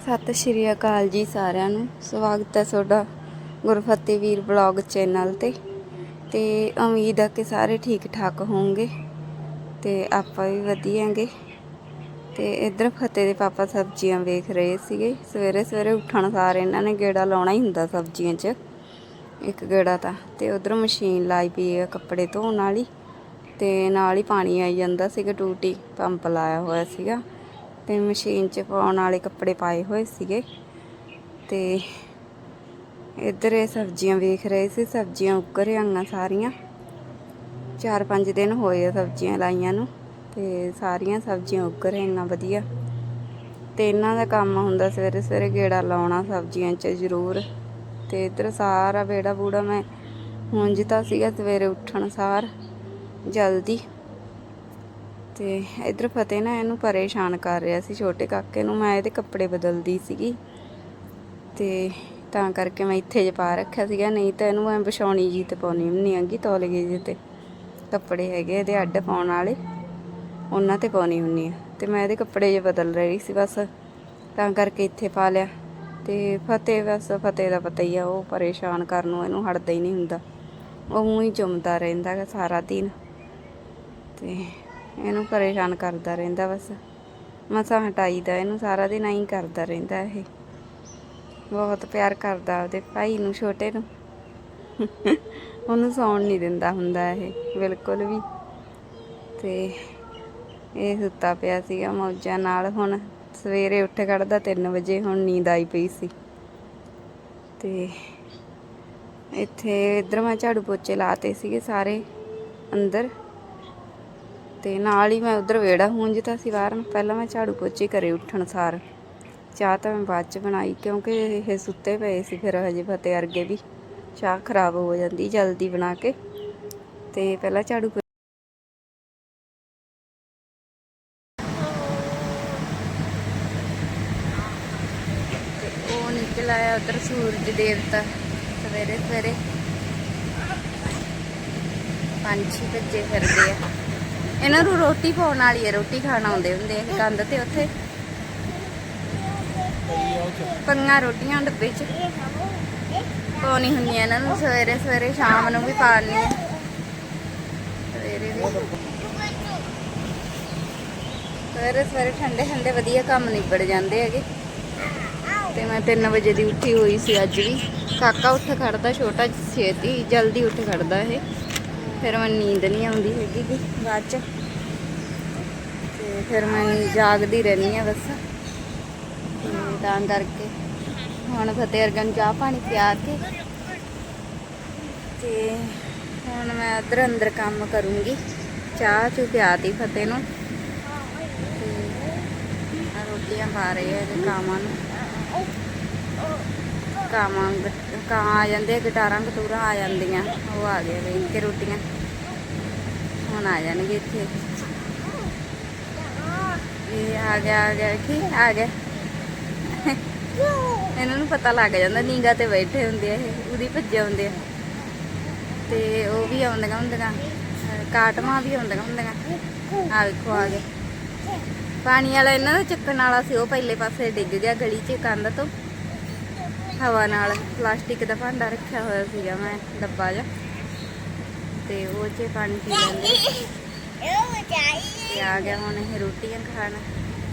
ਸਤਿ ਸ਼੍ਰੀ ਅਕਾਲ ਜੀ ਸਾਰਿਆਂ ਨੂੰ। ਸਵਾਗਤ ਹੈ ਤੁਹਾਡਾ ਗੁਰਫਤਿਹ ਵੀਰ ਬਲੌਗ ਚੈਨਲ ਤੇ। ਤੇ ਉਮੀਦ ਹੈ ਕਿ ਸਾਰੇ ਠੀਕ ਠਾਕ ਹੋਵੋਗੇ ਤੇ ਆਪਾਂ ਵੀ ਵਧੀਆਂਗੇ। ਤੇ ਇਧਰ ਫਤਿਹ ਦੇ ਪਾਪਾ ਸਬਜ਼ੀਆਂ ਵੇਖ ਰਹੇ ਸੀਗੇ। ਸਵੇਰੇ ਸਵੇਰੇ ਉੱਠਣ ਸਾਰ ਇਹਨਾਂ ਨੇ ਗੇੜਾ ਲਾਉਣਾ ਹੀ ਹੁੰਦਾ ਸਬਜ਼ੀਆਂ 'ਚ, ਇੱਕ ਗੇੜਾ ਤਾਂ। ਤੇ ਉਧਰ ਮਸ਼ੀਨ ਲਾਈ ਪਈ ਹੈ ਕੱਪੜੇ ਧੋਣ ਵਾਲੀ। ਤੇ ਨਾਲ ਹੀ ਪਾਣੀ ਆਈ ਜਾਂਦਾ ਸੀਗਾ ਟੂਟੀ, ਪੰਪ ਲਾਇਆ ਹੋਇਆ ਸੀਗਾ। ਤੇ ਮਸ਼ੀਨ 'ਚ ਪਾਉਣ ਵਾਲੇ ਕੱਪੜੇ ਪਾਏ ਹੋਏ ਸੀਗੇ। ਤੇ ਇੱਧਰ ਇਹ ਸਬਜ਼ੀਆਂ ਵੇਖ ਰਹੇ ਸੀ, ਸਬਜ਼ੀਆਂ ਉੱਗ ਰਹੀਆਂ ਸਾਰੀਆਂ। 4-5 ਦਿਨ ਹੋਏ ਆ ਸਬਜ਼ੀਆਂ ਲਾਈਆਂ ਨੂੰ, ਤੇ ਸਾਰੀਆਂ ਸਬਜ਼ੀਆਂ ਉੱਗ ਰਹੀਆਂ ਵਧੀਆ। ਤੇ ਇਹਨਾਂ ਦਾ ਕੰਮ ਹੁੰਦਾ ਸਵੇਰੇ ਸਵੇਰੇ ਗੇੜਾ ਲਾਉਣਾ ਸਬਜ਼ੀਆਂ 'ਚ ਜ਼ਰੂਰ। ਤੇ ਇੱਧਰ ਸਾਰਾ ਬੇੜਾ ਬੂੜਾ ਮੈਂ ਹੁੰਜਤਾ ਸੀਗਾ ਸਵੇਰੇ ਉੱਠਣ ਸਾਰ, ਜਲਦੀ। ਤੇ ਇਧਰ ਫਤਿਹ ਨਾ ਇਹਨੂੰ ਪਰੇਸ਼ਾਨ ਕਰ ਰਿਹਾ ਸੀ, ਛੋਟੇ ਕਾਕੇ ਨੂੰ ਮੈਂ ਇਹਦੇ ਕੱਪੜੇ ਬਦਲਦੀ ਸੀਗੀ ਤੇ ਤਾਂ ਕਰਕੇ ਮੈਂ ਇੱਥੇ ਜੇ ਪਾ ਰੱਖਿਆ ਸੀਗਾ, ਨਹੀਂ ਤਾਂ ਇਹਨੂੰ ਮੈਂ ਵਿਛਾਉਣੀ ਜੀ ਤੇ ਪਾਉਣੀ ਵੀ ਨਹੀਂ ਆਂਗੀ ਤੌਲੀਏ ਜੀ ਤੇ ਕੱਪੜੇ ਹੈਗੇ ਇਹਦੇ ਅੱਡ ਪਾਉਣ ਵਾਲੇ, ਉਹਨਾਂ ਤੇ ਪਾਉਣੀ ਹੁੰਨੀ ਆ ਤੇ ਮੈਂ ਇਹਦੇ ਕੱਪੜੇ ਜੇ ਬਦਲ ਰਹੀ ਸੀ ਬਸ, ਤਾਂ ਕਰਕੇ ਇੱਥੇ ਪਾ ਲਿਆ ਤੇ ਫਤਿਹ ਬਸ, ਫਤਿਹ ਦਾ ਪਤਾ ਹੀ ਆ, ਉਹ ਪਰੇਸ਼ਾਨ ਕਰਨ ਨੂੰ ਇਹਨੂੰ ਹਟਦਾ ਹੀ ਨਹੀਂ ਹੁੰਦਾ, ਉਹ ਊਂ ਹੀ ਚੁੰਮਦਾ ਰਹਿੰਦਾ ਗਾ ਸਾਰਾ ਦਿਨ ਤੇ ਇਹਨੂੰ ਪਰੇਸ਼ਾਨ ਕਰਦਾ ਰਹਿੰਦਾ ਬਸ। ਮਸਾਂ ਹਟਾਈਦਾ, ਇਹਨੂੰ ਸਾਰਾ ਦਿਨ ਐਂ ਕਰਦਾ ਰਹਿੰਦਾ ਇਹ। ਬਹੁਤ ਪਿਆਰ ਕਰਦਾ ਉਹਦੇ ਭਾਈ ਨੂੰ, ਛੋਟੇ ਨੂੰ। ਉਹਨੂੰ ਸੌਣ ਨਹੀਂ ਦਿੰਦਾ ਹੁੰਦਾ ਇਹ, ਬਿਲਕੁਲ ਵੀ। ਤੇ ਇਹ ਸੁੱਤਾ ਪਿਆ ਸੀਗਾ ਮੌਜਾਂ ਨਾਲ। ਹੁਣ ਸਵੇਰੇ ਉੱਠ ਖੜਦਾ 3 ਵਜੇ ਹੁਣ ਨੀਂਦ ਆਈ ਪਈ ਸੀ। ਤੇ ਇੱਥੇ ਇਧਰ ਮੈਂ ਝਾੜੂ ਪੋਚੇ ਲਾਤੇ ਸੀਗੇ ਸਾਰੇ ਅੰਦਰ। ਤੇ ਨਾਲ ਹੀ ਮੈਂ ਉਧਰ ਵੇੜਾ ਹੁੰਜਤਾ ਸੀ ਬਾਹਰ। ਪਹਿਲਾਂ ਮੈਂ ਝਾੜੂ ਪੋਚੇ ਕਰੇ ਉੱਠਣ ਸਾਰ। ਚਾਹ ਤਾਂ ਮੈਂ ਬਾਅਦ ਚ ਬਣਾਈ ਕਿਉਂਕਿ ਇਹ ਸੁੱਤੇ ਪਏ ਸੀ ਫਿਰ ਹਜੇ ਫਤੇ ਅਰਗੇ ਵੀ। ਚਾਹ ਖਰਾਬ ਹੋ ਜਾਂਦੀ ਜਲਦੀ ਬਣਾ ਕੇ। ਤੇ ਪਹਿਲਾਂ ਝਾੜੂ ਤੇ ਉਹ ਨਿਕਲ ਆਇਆ ਉਧਰ ਸੂਰਜ ਦੇਵਤਾ। ਸਵੇਰੇ ਸਵੇਰੇ ਪੰਛੀ ਭੱਜੇ ਫਿਰਦੇ ਆ। ਇਹਨਾਂ ਨੂੰ ਰੋਟੀ ਪਾਉਣ ਵਾਲੀ ਹੈ, ਰੋਟੀ ਖਾਣ ਆਉਂਦੇ ਹੁੰਦੇ ਇਹ ਕੰਧ ਤੇ ਉੱਥੇ। ਪੰਗਾ, ਰੋਟੀਆਂ ਡੱਬੇ 'ਚ। ਪਾਉਣੀ ਹੁੰਦੀਆਂ ਇਹਨਾਂ ਨੂੰ, ਸਵੇਰੇ ਸਵੇਰੇ ਸ਼ਾਮ ਨੂੰ ਵੀ ਪਾਣੀ ਹੈ। ਸਵੇਰੇ ਵੀ। ਸਵੇਰੇ ਸਵੇਰੇ ਠੰਡੇ ਠੰਡੇ ਵਧੀਆ ਕੰਮ ਨਿਬੜ ਜਾਂਦੇ ਹੈਗੇ। ਤੇ ਮੈਂ 3 ਵਜੇ ਦੀ ਉੱਠੀ ਹੋਈ ਸੀ ਅੱਜ ਵੀ। ਕਾਕਾ ਉੱਠ ਖੜਦਾ ਛੋਟਾ ਛੇਤੀ ਜਲਦੀ ਉੱਠ ਖੜਦਾ ਇਹ। ਫਿਰ ਮੈਨੂੰ ਨੀਂਦ ਨਹੀਂ ਆਉਂਦੀ ਹੈਗੀ ਗੀ ਬਾਅਦ ਚ। ਤੇ ਫਿਰ ਮੈਂ ਜਾਗਦੀ ਰਹਿੰਦੀ ਆ ਬਸ। ਤਾਂ ਕਰਕੇ ਹੁਣ ਫਤਿਹ ਅਰਗਨ ਨੂੰ ਚਾਹ ਪਾਣੀ ਪਿਆ ਕੇ ਤੇ ਹੁਣ ਮੈਂ ਅਦਰ ਅੰਦਰ ਕੰਮ ਕਰੂੰਗੀ। ਚਾਹ ਚੂ ਪਿਆਤੀ ਫਤਿਹ ਨੂੰ। ਤੇ ਰੋਟੀਆਂ ਪਾ ਰਹੀ ਹੈ ਇਹਦੇ ਕਾਮਾਂ ਨੂੰ। ਕਾਮਾਂ ਕਾਂ ਆ ਜਾਂਦੇ ਆ, ਗਿਟਾਰਾਂ ਗਟੂਰਾਂ ਆ ਜਾਂਦੀਆਂ। ਉਹ ਆ ਗਏ ਵੇਖ ਕੇ ਰੋਟੀਆਂ। ਹੁਣ ਆ ਜਾਣਗੇ ਇੱਥੇ। ਇਹ ਆ ਗਿਆ ਆ ਗਿਆ ਕੀ ਆ ਗਿਆ। ਇਹਨਾਂ ਨੂੰ ਪਤਾ ਲੱਗ ਜਾਂਦਾ ਨੀਂਗਾ ਤੇ ਬੈਠੇ ਹੁੰਦੇ ਆ ਇਹ ਉਹਦੀ ਭੱਜੇ ਹੁੰਦੇ ਆ। ਤੇ ਉਹ ਵੀ ਆਉਂਦੀਆਂ ਹੁੰਦੀਆਂ ਅਹ ਕਾਟਮਾਂ ਵੀ ਆਉਂਦੀਆਂ ਹੁੰਦੀਆਂ। ਆ ਵੇਖੋ ਆ ਗਏ। ਪਾਣੀ ਵਾਲਾ ਇਹਨਾਂ ਦਾ ਚੱਕਣ ਵਾਲਾ ਸੀ ਉਹ ਪਹਿਲੇ ਪਾਸੇ ਡਿੱਗ ਗਿਆ ਗਲੀ 'ਚ ਕੰਧ ਤੋਂ। ਹਵਾ ਨਾਲ ਪਲਾਸਟਿਕ ਦਾ ਭਾਂਡਾ ਰੱਖਿਆ ਹੋਇਆ ਸੀਗਾ ਮੈਂ ਡੱਬਾ ਜਿਹਾ। ਤੇ ਉਹ 'ਚ ਪਾਣੀ ਪੀ ਲੈਂਦੇ। ਆ ਗਿਆ ਹੁਣ ਇਹ ਰੋਟੀਆਂ ਖਾਣ।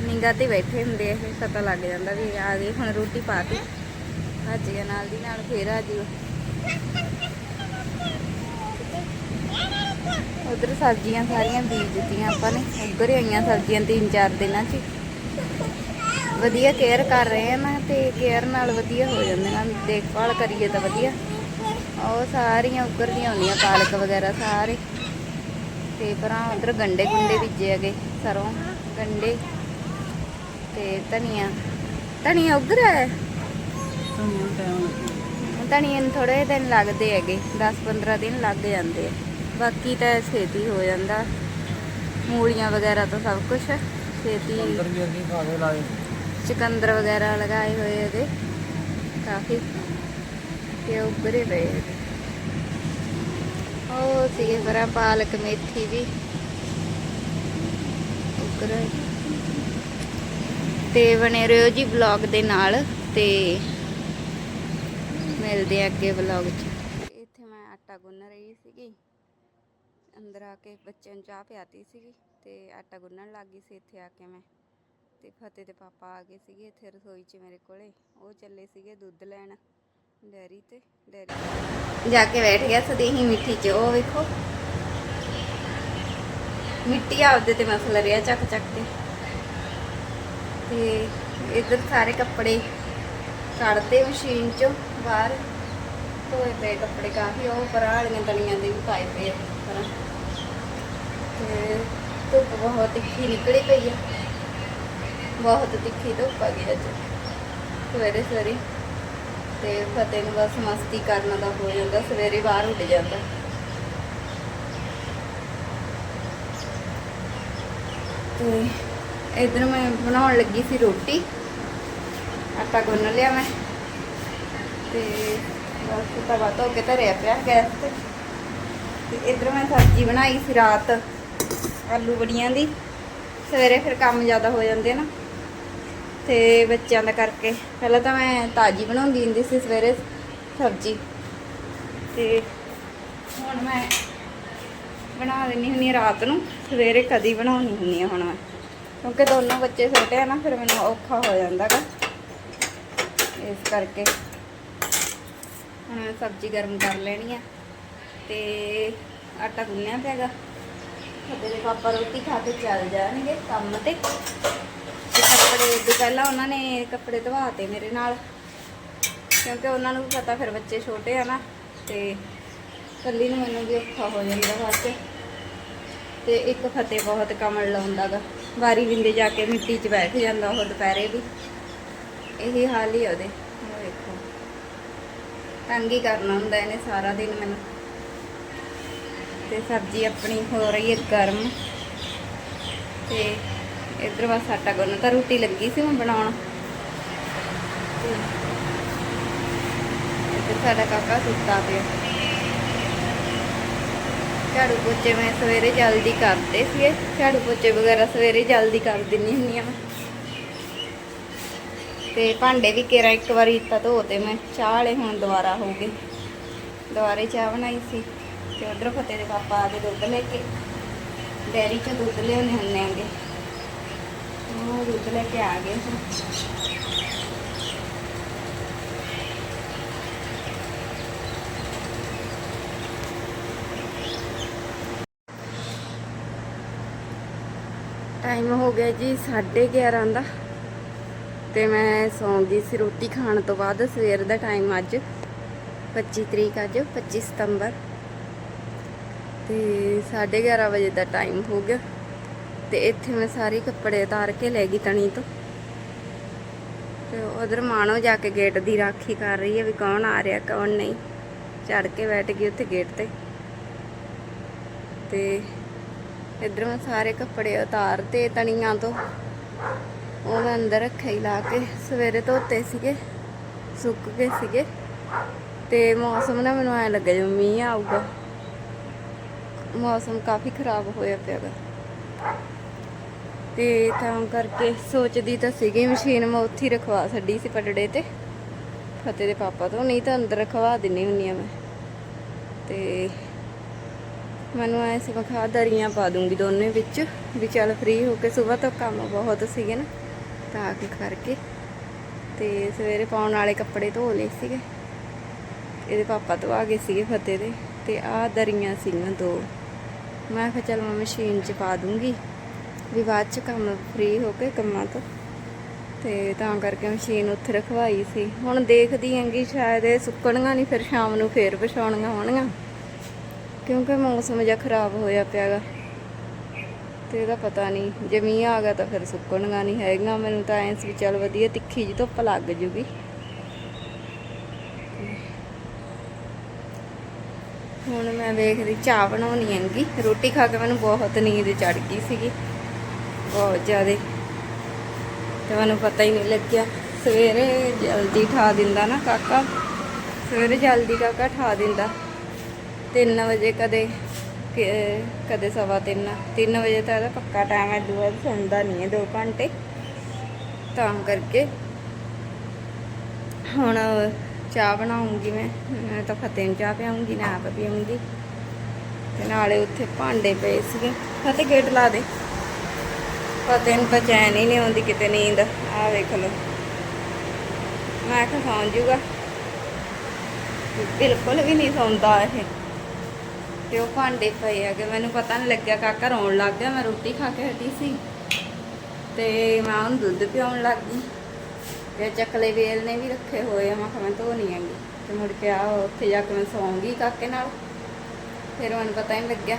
ਨਿੰਗਾ ਤੇ ਬੈਠੇ ਹੁੰਦੇ ਇਹ ਪਤਾ ਲੱਗ ਜਾਂਦਾ ਵੀ ਆ ਗਏ ਹੁਣ ਰੋਟੀ ਪਾਤੀ ਭੱਜ ਗਿਆ ਨਾਲ ਦੀ ਨਾਲ ਫੇਰ ਆ ਜਿਓ। ਉਧਰ ਸਬਜ਼ੀਆਂ ਸਾਰੀਆਂ ਬੀਜ ਦਿੱਤੀਆਂ ਆਪਾਂ ਨੇ। ਉੱਧਰ ਹੀ ਆਈਆਂ ਸਬਜ਼ੀਆਂ ਤਿੰਨ ਚਾਰ ਦਿਨਾਂ 'ਚ। ਵਧੀਆ ਕੇਅਰ ਕਰ ਰਹੇ ਆ ਨਾ ਤੇ ਕੇਅਰ ਨਾਲ ਵਧੀਆ ਹੋ ਜਾਂਦੇ ਨੇ ਦੇਖਭਾਲ ਕਰੀਏ ਤਾਂ ਵਧੀਆ। ਉਹ ਸਾਰੀਆਂ ਉੱਗਰ ਦੀਆਂ ਹੁੰਦੀਆਂ ਪਾਲਕ ਵਗੈਰਾ ਸਾਰੇ। ਤੇ ਪਰਾਂ ਉਧਰ ਗੰਡੇ ਗੁੰਡੇ ਬੀਜੇ ਹੈਗੇ ਸਰੋਂ ਗੰਡੇ ਤੇ ਧਨੀਆ। ਧਨੀਆ ਉੱਗਰ ਹੈ? ਧਨੀਏ ਨੂੰ ਥੋੜੇ ਦਿਨ ਲੱਗਦੇ ਹੈਗੇ 10-15 ਦਿਨ ਲੱਗ ਜਾਂਦੇ ਆ। ਬਾਕੀ ਤਾਂ ਛੇਤੀ ਹੋ ਜਾਂਦਾ। ਮੂਲੀਆਂ ਵਗੈਰਾ ਤਾਂ ਸਭ ਕੁਝ ਛੇਤੀ ਅੰਦਰ ਵੀ ਅਸੀਂ ਖਾ ਕੇ ਲਾਏ ਚਕੰਦਰ ਵਗੈਰਾ ਲਗਾਏ ਹੋਏ ਇਹਦੇ ਕਾਫੀ ਤੇ ਉੱਭਰੇ ਪਏ ਹੈਗੇ। ਉਹ ਸੀਗੇ ਪਰਾਂ ਪਾਲਕ ਮੇਥੀ ਵੀ ਉੱਗਰ ਤੇ ਬਣੇ ਰਹੋ ਜੀ ਵਲੌਗ ਦੇ ਨਾਲ ਤੇ ਮਿਲਦੇ ਆ ਅੱਗੇ ਵਲੌਗ 'ਚ ਇੱਥੇ ਮੈਂ ਆਟਾ ਗੁੰਨ ਰਹੀ ਸੀਗੀ ਅੰਦਰ ਆ ਕੇ ਬੱਚਿਆਂ ਨੂੰ ਚਾਹ ਪਿਆਤੀ ਸੀਗੀ ਤੇ ਆਟਾ ਗੁੰਨਣ ਲੱਗ ਗਈ ਸੀ ਇੱਥੇ ਆ ਕੇ ਮੈਂ ਤੇ ਫਤਿਹ ਦੇ ਪਾਪਾ ਆ ਗਏ ਸੀਗੇ ਇੱਥੇ ਰਸੋਈ 'ਚ ਮੇਰੇ ਕੋਲੇ। ਉਹ ਚੱਲੇ ਸੀਗੇ ਦੁੱਧ ਲੈਣ ਡੈਰੀ ਤੇ। ਡੈਰੀ ਜਾ ਕੇ ਬੈਠ ਗਿਆ ਸਦੇਹੀ ਮਿੱਠੀ 'ਚ। ਉਹ ਵੇਖੋ, ਮਿੱਟੀ ਆਪਦੇ ਤੇ ਮਸਲ ਰਿਹਾ ਚੱਕ ਚੱਕ ਕੇ। ਤੇ ਇੱਧਰ ਸਾਰੇ ਕੱਪੜੇ ਕੱਢਦੇ ਮਸ਼ੀਨ 'ਚੋਂ ਬਾਹਰ ਧੋਏ ਪਏ ਕੱਪੜੇ ਕਾਫੀ। ਉਹ ਪਰਾਂ ਵਾਲੀਆਂ ਤਲੀਆਂ ਦੇ ਵੀ ਪਾਏ ਪਏ ਆ। ਪਰਾਂ ਤੇ ਧੁੱਪ ਬਹੁਤ ਤਿੱਖੀ ਨਿਕਲੀ ਪਈ ਆ। ਬਹੁਤ ਤਿੱਖੀ ਧੁੱਪ ਆ ਗਈ ਅੱਜ। ਸਵੇਰੇ ਸਵੇਰੇ। ਤੇ ਫਤਿਹ ਨੂੰ ਬਸ ਮਸਤੀ ਕਰਨ ਦਾ ਹੋ ਜਾਂਦਾ, ਸਵੇਰੇ ਬਾਹਰ ਉੱਡ ਜਾਂਦਾ। ਤੇ ਇਧਰ ਮੈਂ ਬਣਾਉਣ ਲੱਗੀ ਸੀ ਰੋਟੀ। ਆਟਾ ਗੁੰਨ ਲਿਆ ਮੈਂ। ਤੇ ਬਸ ਤਵਾ ਧੋ ਕੇ ਧਰਿਆ ਪਿਆ ਗੈਸ ਤੇ। ਤੇ ਇਧਰ ਮੈਂ ਸਬਜ਼ੀ ਬਣਾਈ ਸੀ ਰਾਤ, ਆਲੂ ਬੜੀਆਂ ਦੀ। ਸਵੇਰੇ ਫਿਰ ਕੰਮ ਜ਼ਿਆਦਾ ਹੋ ਜਾਂਦੇ ਨਾ। ਤੇ ਬੱਚਿਆਂ ਦਾ ਕਰਕੇ। ਪਹਿਲਾਂ ਤਾਂ ਮੈਂ ਤਾਜੀ ਬਣਾਉਂਦੀ ਹੁੰਦੀ ਸੀ ਸਵੇਰੇ ਸਬਜ਼ੀ। ਤੇ ਹੁਣ ਮੈਂ ਬਣਾ ਲੈਣੀ ਹੁੰਦੀ ਹਾਂ ਰਾਤ ਨੂੰ। ਸਵੇਰੇ ਕਦੀ ਬਣਾਉਣੀ ਹੁੰਦੀ ਆ ਹੁਣ ਮੈਂ। ਕਿਉਂਕਿ ਦੋਨੋਂ ਬੱਚੇ ਛੋਟੇ ਆ ਨਾ, ਫਿਰ ਮੈਨੂੰ ਔਖਾ ਹੋ ਜਾਂਦਾ ਗਾ। ਇਸ ਕਰਕੇ ਹੁਣ ਮੈਂ ਸਬਜ਼ੀ ਗਰਮ ਕਰ ਲੈਣੀ ਆ। ਤੇ ਆਟਾ ਗੁੰਨਿਆ ਪਿਆਗਾ ਫਤੇ ਦੇ ਪਾਪਾ ਰੋਟੀ ਖਾ ਕੇ ਚੱਲ ਜਾਣਗੇ ਕੰਮ ਤੇ। ਤੇ ਕੱਪੜੇ ਪਹਿਲਾਂ ਉਹਨਾਂ ਨੇ ਕੱਪੜੇ ਧਵਾਤੇ ਮੇਰੇ ਨਾਲ, ਕਿਉਂਕਿ ਉਹਨਾਂ ਨੂੰ ਵੀ ਪਤਾ ਫਿਰ ਬੱਚੇ ਛੋਟੇ ਆ ਨਾ, ਤੇ ਕੱਲੀ ਨੂੰ ਮੈਨੂੰ ਵੀ ਔਖਾ ਹੋ ਜਾਂਦਾ ਬਾਅਦ ਤੇ ਇੱਕ ਫਤਿਹ ਬਹੁਤ ਕਮਲ ਲਾਉਂਦਾ ਗਾ, ਵਾਰੀ ਵਿੰਦੇ ਜਾ ਕੇ ਮਿੱਟੀ 'ਚ ਬੈਠ ਜਾਂਦਾ ਉਹ ਦੁਪਹਿਰੇ ਵੀ। ਇਹੀ ਹਾਲ ਹੀ ਉਹਦੇ, ਉਹ ਵੇਖੋ। ਤੰਗ ਹੀ ਕਰਨਾ ਹੁੰਦਾ ਇਹਨੇ ਸਾਰਾ ਦਿਨ ਮੈਨੂੰ। ਤੇ ਸਬਜ਼ੀ ਆਪਣੀ ਹੋ ਰਹੀ ਹੈ ਗਰਮ। ਤੇ ਇੱਧਰ ਬਸ ਆਟਾ ਗੁੰਨ ਤਾਂ ਰੋਟੀ ਲੱਗੀ ਸੀ ਮੈਂ ਬਣਾਉਣ। ਇੱਧਰ ਸਾਡਾ ਕਾਕਾ ਸੁੱਤਾ ਪਿਆ। ਝਾੜੂ ਪੋਚੇ ਮੈਂ ਸਵੇਰੇ ਜਲਦੀ ਕਰਦੇ ਸੀਗੇ। ਝਾੜੂ ਪੋਚੇ ਵਗੈਰਾ ਸਵੇਰੇ ਜਲਦੀ ਕਰ ਦਿੰਨੀ ਹੁੰਨੀ ਆ ਮੈਂ। ਤੇ ਭਾਂਡੇ ਵੀ ਕੇਰਾ ਇੱਕ ਵਾਰੀ ਤਾਂ ਧੋਤੇ ਮੈਂ ਚਾਹ ਵਾਲੇ ਹੁਣ ਦੁਬਾਰਾ ਹੋ ਗਏ। ਦੁਬਾਰੇ ਚਾਹ ਬਣਾਈ ਸੀ ਤੇ ਉਧਰ ਫਤਿਹ ਦੇ ਪਾਪਾ ਆ ਕੇ ਦੁੱਧ ਲੈ ਕੇ। ਡੈਰੀ ਚ ਦੁੱਧ ਲਿਆਉਣੇ ਹੁੰਨੇ ਆਂਗੇ ਉਹ ਦੁੱਧ ਲੈ ਕੇ ਆ ਗਏ ਟਾਈਮ ਹੋ ਗਿਆ ਜੀ 11:30 ਦਾ ਤੇ ਮੈਂ ਸੌਂ ਗਈ ਸੀ ਰੋਟੀ ਖਾਣ ਤੋਂ ਬਾਅਦ, ਸਵੇਰ ਦਾ ਟਾਈਮ ਅੱਜ 25 ਤਰੀਕ ਅੱਜ 25 ਸਤੰਬਰ ਤੇ 11:30 ਵਜੇ ਦਾ ਟਾਈਮ ਹੋ ਗਿਆ। ਤੇ ਇੱਥੇ ਮੈਂ ਸਾਰੇ ਕੱਪੜੇ ਉਤਾਰ ਕੇ ਲੈ ਗਈ ਤਣੀ ਤੋਂ। ਤੇ ਉਧਰ ਮਾਣੋ ਜਾ ਕੇ ਗੇਟ ਦੀ ਰਾਖੀ ਕਰ ਰਹੀ ਹੈ ਵੀ ਕੌਣ ਆ ਰਿਹਾ, ਕੌਣ ਨਹੀਂ। ਚੜ ਕੇ ਬੈਠ ਗਈ ਉੱਥੇ ਗੇਟ ਤੇ। ਤੇ ਇੱਧਰ ਮੈਂ ਸਾਰੇ ਕੱਪੜੇ ਉਤਾਰ ਤੇ ਤਣੀਆਂ ਤੋਂ। ਉਹ ਮੈਂ ਅੰਦਰ ਰੱਖੇ ਹੀ ਲਾ ਕੇ, ਸਵੇਰੇ ਧੋਤੇ ਸੀਗੇ, ਸੁੱਕ ਗਏ ਸੀਗੇ। ਤੇ ਮੌਸਮ ਨਾ ਮੈਨੂੰ ਐ ਲੱਗਿਆ ਜਿਵੇਂ ਮੀਂਹ ਆਊਗਾ। ਮੌਸਮ ਕਾਫੀ ਖਰਾਬ ਹੋਇਆ ਪਿਆ ਗਾ। ਤੇ ਤਾਂ ਕਰਕੇ ਸੋਚਦੀ ਤਾਂ ਸੀਗੀ ਮਸ਼ੀਨ ਮੈਂ ਉੱਥੇ ਹੀ ਰਖਵਾ ਛੱਡੀ ਸੀ ਪਟੜੇ ਤੇ। ਫਤਿਹ ਦੇ ਪਾਪਾ ਤੋਂ, ਨਹੀਂ ਤਾਂ ਅੰਦਰ ਰਖਵਾ ਦਿੰਨੀ ਹੁੰਨੀ ਆ ਮੈਂ। ਤੇ ਮੈਨੂੰ ਐ ਸੀ ਮਖਾ ਦਰੀਆਂ ਪਾ ਦੂੰਗੀ ਦੋਨੇ ਵਿੱਚ, ਵੀ ਚੱਲ ਫ੍ਰੀ ਹੋ ਕੇ ਸਵੇਰ ਤੋਂ ਕੰਮ ਬਹੁਤ ਸੀਗੇ ਨਾ, ਤਾਂ ਕਿ ਕਰਕੇ। ਤੇ ਸਵੇਰੇ ਪਾਉਣ ਵਾਲੇ ਕੱਪੜੇ ਧੋ ਲਏ ਸੀਗੇ। ਇਹਦੇ ਪਾਪਾ ਤੋਂ ਆ ਗਏ ਸੀਗੇ ਫਤਿਹ ਦੇ, ਤੇ ਆਹ ਦਰੀਆਂ ਸੀਗੀਆਂ ਦੋ। ਮੈਂ ਕਿਹਾ ਚੱਲ ਮੈਂ ਮਸ਼ੀਨ 'ਚ ਪਾ ਦੂੰਗੀ। ਵੀ ਬਾਅਦ 'ਚ ਕੰਮ ਫ੍ਰੀ ਹੋ ਕੇ ਕੰਮਾਂ ਤੋਂ। ਤੇ ਤਾਂ ਕਰਕੇ ਮਸ਼ੀਨ ਉੱਥੇ ਰਖਵਾਈ ਸੀ। ਹੁਣ ਦੇਖਦੀ ਆਂਗੀ ਸ਼ਾਇਦ ਇਹ ਸੁੱਕਣੀਆਂ ਨਹੀਂ ਫਿਰ ਸ਼ਾਮ ਨੂੰ ਫੇਰ ਵਿਛਾਉਣੀਆਂ ਹੋਣਗੀਆਂ। ਕਿਉਂਕਿ ਮੌਸਮ ਜਿਹਾ ਖਰਾਬ ਹੋਇਆ ਪਿਆਗਾ। ਤੇ ਇਹਦਾ ਪਤਾ ਨਹੀਂ ਜੇ ਮੀਂਹ ਆ ਗਿਆ ਤਾਂ ਫਿਰ ਸੁੱਕਣਗਾ ਨਹੀਂ ਹੈਗਾ ਮੈਨੂੰ ਤਾਂ ਐਂ ਸੀ ਚੱਲ ਵਧੀਆ, ਤਿੱਖੀ ਜੀ ਧੁੱਪ ਲੱਗ ਜੂਗੀ। ਹੁਣ ਮੈਂ ਵੇਖਦੀ, ਚਾਹ ਬਣਾਉਣੀ ਹੈਗੀ। ਰੋਟੀ ਖਾ ਕੇ ਮੈਨੂੰ ਬਹੁਤ ਨੀਂਦ ਚੜ ਗਈ ਸੀਗੀ। ਬਹੁਤ ਜ਼ਿਆਦੇ। ਤੇ ਮੈਨੂੰ ਪਤਾ ਹੀ ਨਹੀਂ ਲੱਗਿਆ। ਸਵੇਰੇ ਜਲਦੀ ਠਾ ਦਿੰਦਾ ਨਾ ਕਾਕਾ। ਸਵੇਰੇ ਜਲਦੀ ਕਾਕਾ ਠਾ ਦਿੰਦਾ। 3 ਵਜੇ ਕਦੇ ਕਦੇ ਸਵਾ 3 3 ਵਜੇ ਤਾਂ ਇਹਦਾ ਪੱਕਾ ਟਾਈਮ ਹੈ, ਦੂਆ ਸੌਂਦਾ ਨਹੀਂ ਹੈ 2 ਘੰਟੇ। ਤਾਂ ਕਰਕੇ ਹੁਣ ਚਾਹ ਬਣਾਉਂਗੀ ਮੈਂ। ਮੈਂ ਤਾਂ ਫਤਿਹ ਨੂੰ ਚਾਹ ਪਿਆਉਂਗੀ ਨਾ ਆਪ ਪੀਉਂਗੀ ਤੇ ਨਾਲੇ ਉੱਥੇ ਭਾਂਡੇ ਪਏ ਸੀਗੇ। ਫਤਿਹ ਗੇਟ ਲਾ ਦੇ। ਪਤਾ ਨੂੰ ਤਾਂ ਹੀ ਨਹੀਂ ਆਉਂਦੀ ਕਿਤੇ ਨੀਂਦ। ਆ ਵੇਖ ਲਓ। ਮੈਂ ਕਿਹਾ ਸੌਂ ਜੂਗਾ ਬਿਲਕੁਲ ਵੀ ਨਹੀਂ ਸੌਂਦਾ ਇਹ। ਤੇ ਉਹ ਭਾਂਡੇ ਪਏ ਹੈਗੇ। ਮੈਨੂੰ ਪਤਾ ਨਹੀਂ ਲੱਗਿਆ ਕਾਕਾ ਰੋਣ ਲੱਗ ਗਿਆ। ਮੈਂ ਰੋਟੀ ਖਾ ਕੇ ਹਟੀ ਸੀ। ਤੇ ਮੈਂ ਉਹਨੂੰ ਦੁੱਧ ਪਿਆਉਣ ਲੱਗ ਗਈ। ਤੇ ਚੱਕਲੇ ਵੇਲ ਨੇ ਵੀ ਰੱਖੇ ਹੋਏ ਆ। ਮੈਂ ਕਿਹਾ ਮੈਂ ਧੋਣੀ ਆਂਗੀ ਤੇ ਮੁੜ ਕੇ ਆ ਉੱਥੇ ਜਾ ਕੇ ਮੈਂ ਸੌਂਗੀ ਕਾਕੇ ਨਾਲ। ਫਿਰ ਮੈਨੂੰ ਪਤਾ ਹੀ ਲੱਗਿਆ।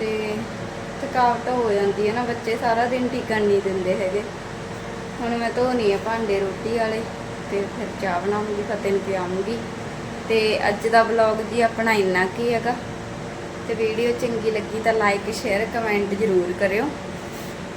ਤੇ ਥਕਾਵਟ ਹੋ ਜਾਂਦੀ ਹੈ ਨਾ, ਬੱਚੇ ਸਾਰਾ ਦਿਨ ਟਿਕਣ ਨਹੀਂ ਦਿੰਦੇ ਹੈਗੇ। ਹੁਣ ਮੈਂ ਧੋਣੀ ਆ ਭਾਂਡੇ ਰੋਟੀ ਵਾਲੇ, ਤੇ ਫਿਰ ਚਾਹ ਬਣਾਉਂਗੀ, ਫਤਿਹ ਨੂੰ ਪਿਆਉਂਗੀ। ਤੇ ਅੱਜ ਦਾ ਵਲੌਗ ਜੀ ਆਪਣਾ ਇੰਨਾ ਕੀ ਹੈਗਾ। ਤੇ ਵੀਡੀਓ ਚੰਗੀ ਲੱਗੀ ਤਾਂ ਲਾਈਕ ਸ਼ੇਅਰ ਕਮੈਂਟ ਜ਼ਰੂਰ ਕਰਿਓ।